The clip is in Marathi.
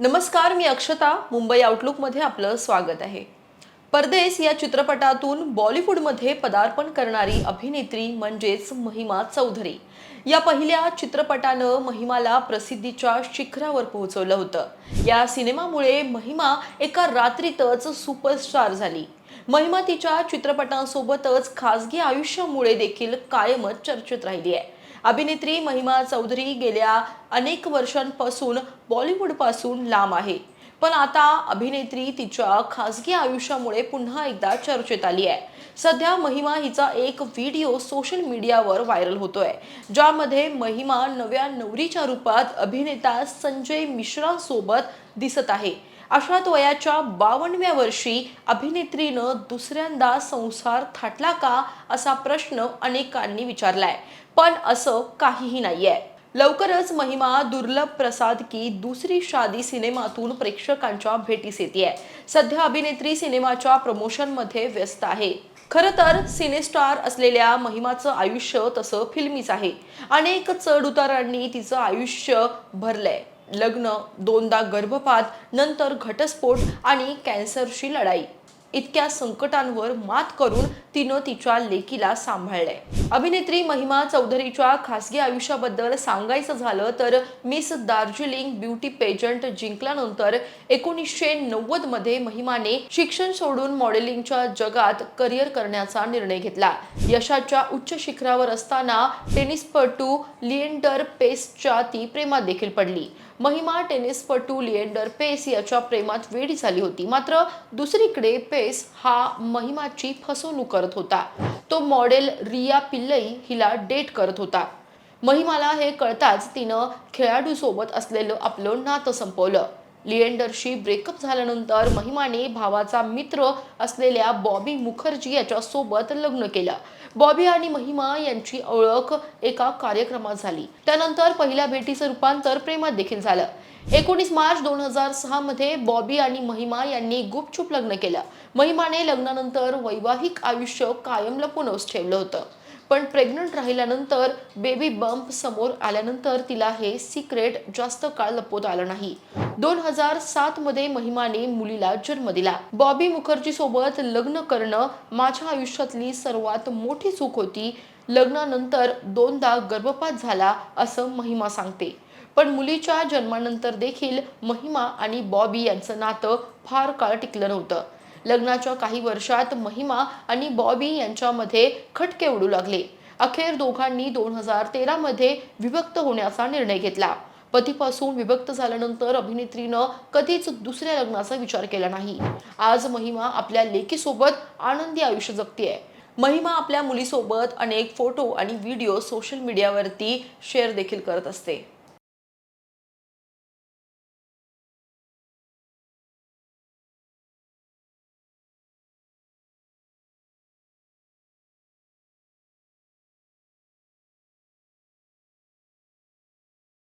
नमस्कार मी अक्षता. मुंबई आउटलुकमध्ये आपलं स्वागत आहे. परदेस या चित्रपटातून बॉलिवूडमध्ये पदार्पण करणारी अभिनेत्री म्हणजेच महिमा चौधरी. या पहिल्या चित्रपटानं महिमाला प्रसिद्धीच्या शिखरावर पोहोचवलं होतं. या सिनेमामुळे महिमा एका रात्रीतच सुपरस्टार झाली. महिमा तिच्या चित्रपटांसोबतच खासगी आयुष्यामुळे देखील कायमच चर्चेत राहिली आहे. अभिनेत्री महिमा चौधरी गेल्या अनेक वर्षांपासून बॉलिवूडपासून लांब आहे. पण आता अभिनेत्री तिच्या खासगी आयुष्यामुळे पुन्हा एकदा चर्चेत आली आहे. सध्या महिमा हिचा एक व्हिडिओ सोशल मीडियावर व्हायरल होतोय ज्यामध्ये महिमा नव्या नवरीच्या रूपात अभिनेता संजय मिश्रासोबत दिसत आहे. अशात वयाच्या बावनव्या वर्षी अभिनेत्रीनं दुसऱ्यांदा संसार थाटला का असा प्रश्न अनेकांनी विचारलाय. पण असं काहीही नाहीये. लवकरच महिमा दुर्लभ प्रसाद की दुसरी शादी सिनेमातून प्रेक्षकांच्या भेटीस येते सध्या अभिनेत्री सिनेमाच्या प्रमोशनमध्ये व्यस्त आहे. खरं तर सिनेस्टार असलेल्या महिमाचं आयुष्य तसं फिल्मीच आहे. अनेक चढ उतारांनी तिचं आयुष्य भरलंय. लग्न दोनदा गर्भपात नंतर घटस्फोट आणि कॅन्सरशी लढाई. इतक्या संकटांवर मात करून तिनं तिच्या लेकीला सांभाळलंय. अभिनेत्री महिमा चौधरीच्या खासगी आयुष्याबद्दल सांगायचं झालं तर मिस दार्जिलिंग ब्युटी पेजंट जिंकल्यानंतर एकोणीसशे नव्वदमध्ये महिमाने शिक्षण सोडून मॉडेलिंगच्या जगात करिअर करण्याचा निर्णय घेतला. यशाच्या उच्च शिखरावर असताना टेनिसपटू लिएंडर पेसच्या ती प्रेमात देखील पडली. महिमा टेनिसपटू लिएंडर पेस याच्या प्रेमात वेडी झाली होती. मात्र दुसरीकडे पेस हा महिमाची फसवणूक करत होता. तो मॉडेल रिया पिल्लई हिला डेट करत होता. महिमाला हे कळताच तिनं खेळाडूसोबत असलेलं आपलं नातं संपवलं. लिएंडरशी ब्रेकअप झाल्यानंतर महिमाने भावाचा मित्र असलेल्या बॉबी मुखर्जी याच्यासोबत लग्न केलं. बॉबी आणि महिमा यांची ओळख एका कार्यक्रमात झाली. त्यानंतर पहिल्या भेटीचं रूपांतर प्रेमात देखील झालं. एकोणीस मार्च दोन हजार सहा मध्ये बॉबी आणि महिमा यांनी गुपचूप लग्न केलं. महिमाने लग्नानंतर वैवाहिक आयुष्य कायम लपूनच ठेवलं होतं. पण प्रेग्नंट राहिल्यानंतर बेबी बंप समोर आल्यानंतर तिला हे सिक्रेट जास्त काळ लपवत आलं नाही. दोन हजार सात मध्ये महिमाने मुलीला जन्म दिला. बॉबी मुखर्जी सोबत लग्न करणं माझ्या आयुष्यातली सर्वात मोठी चूक होती. लग्नानंतर दोनदा गर्भपात झाला असं महिमा सांगते. पण मुलीच्या जन्मानंतर देखील महिमा आणि बॉबी यांचं नातं फार काळ टिकलं नव्हतं. लग्नाच्या काही वर्षात महिमा आणि बॉबी यांच्यामध्ये खटके उडू लागले. अखेर दोघांनी दोन हजार तेरामध्ये विभक्त होण्याचा निर्णय घेतला. पतीपासून विभक्त झाल्यानंतर अभिनेत्रीनं कधीच दुसऱ्या लग्नाचा विचार केला नाही. आज महिमा आपल्या लेकीसोबत आनंदी आयुष्य जगतीये. महिमा आपल्या मुलीसोबत अनेक फोटो आणि व्हिडिओ सोशल मीडियावरती शेअर देखील करत असते.